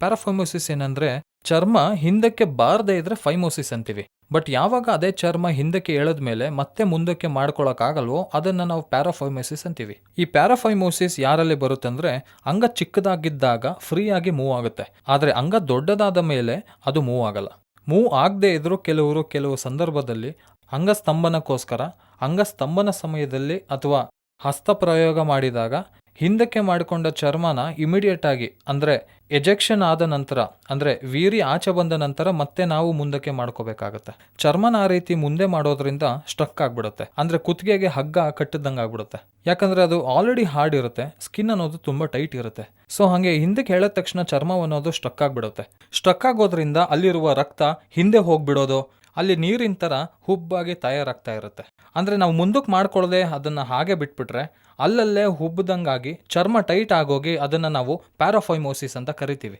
ಪ್ಯಾರಾಫೈಮೋಸಿಸ್ ಏನಂದ್ರೆ ಚರ್ಮ ಹಿಂದಕ್ಕೆ ಬಾರದೇ ಇದ್ರೆ ಫೈಮೋಸಿಸ್ ಅಂತೀವಿ. ಬಟ್ ಯಾವಾಗ ಅದೇ ಚರ್ಮ ಹಿಂದಕ್ಕೆ ಎಳೆದ್ಮೇಲೆ ಮತ್ತೆ ಮುಂದಕ್ಕೆ ಮಾಡ್ಕೊಳಕ್ಕಾಗಲ್ವೋ ಅದನ್ನ ನಾವು ಪ್ಯಾರಾಫೈಮೋಸಿಸ್ ಅಂತೀವಿ. ಈ ಪ್ಯಾರಾಫೈಮೋಸಿಸ್ ಯಾರಲ್ಲಿ ಬರುತ್ತಂದ್ರೆ ಅಂಗ ಚಿಕ್ಕದಾಗಿದ್ದಾಗ ಫ್ರೀಯಾಗಿ ಮೂವ್ ಆಗುತ್ತೆ. ಆದರೆ ಅಂಗ ದೊಡ್ಡದಾದ ಮೇಲೆ ಅದು ಮೂವ್ ಆಗಲ್ಲ. ಮೂವ್ ಆಗದೆ ಇದ್ದರೂ ಕೆಲವರು ಕೆಲವು ಸಂದರ್ಭದಲ್ಲಿ ಅಂಗಸ್ತಂಭನಕ್ಕೋಸ್ಕರ ಅಂಗಸ್ತಂಭನ ಸಮಯದಲ್ಲಿ ಅಥವಾ ಹಸ್ತಪ್ರಯೋಗ ಮಾಡಿದಾಗ ಹಿಂದಕ್ಕೆ ಮಾಡಿಕೊಂಡ ಚರ್ಮನ ಇಮಿಡಿಯೇಟ್ ಆಗಿ, ಅಂದ್ರೆ ಎಜೆಕ್ಷನ್ ಆದ ನಂತರ, ಅಂದರೆ ವೀರಿ ಆಚೆ ಬಂದ ನಂತರ ಮತ್ತೆ ನಾವು ಮುಂದಕ್ಕೆ ಮಾಡ್ಕೋಬೇಕಾಗತ್ತೆ. ಚರ್ಮನ ಆ ರೀತಿ ಮುಂದೆ ಮಾಡೋದ್ರಿಂದ ಸ್ಟ್ರಕ್ ಆಗ್ಬಿಡುತ್ತೆ. ಅಂದರೆ ಕುತ್ತಿಗೆಗೆ ಹಗ್ಗ ಕಟ್ಟಿದಂಗೆ ಆಗ್ಬಿಡುತ್ತೆ. ಯಾಕಂದರೆ ಅದು ಆಲ್ರೆಡಿ ಹಾರ್ಡ್ ಇರುತ್ತೆ ಸ್ಕಿನ್ ಅನ್ನೋದು ತುಂಬ ಟೈಟ್ ಇರುತ್ತೆ. ಸೊ ಹಾಗೆ ಹಿಂದಕ್ಕೆ ಹೇಳಿದ ತಕ್ಷಣ ಚರ್ಮ ಅನ್ನೋದು ಸ್ಟ್ರಕ್ ಆಗಿಬಿಡುತ್ತೆ. ಸ್ಟ್ರಕ್ ಆಗೋದ್ರಿಂದ ಅಲ್ಲಿರುವ ರಕ್ತ ಹಿಂದೆ ಹೋಗ್ಬಿಡೋದು ಅಲ್ಲಿ ನೀರಿನ ಥರ ಹುಬ್ಬಾಗಿ ತಯಾರಾಗ್ತಾ ಇರುತ್ತೆ. ಅಂದರೆ ನಾವು ಮುಂದಕ್ಕೆ ಮಾಡ್ಕೊಳ್ಳದೆ ಅದನ್ನು ಹಾಗೆ ಬಿಟ್ಬಿಟ್ರೆ ಅಲ್ಲಲ್ಲೇ ಹುಬ್ಬದಂಗಾಗಿ ಚರ್ಮ ಟೈಟ್ ಆಗೋಗಿ ಅದನ್ನು ನಾವು ಪ್ಯಾರಾಫೈಮೋಸಿಸ್ ಅಂತ ಕರಿತೀವಿ.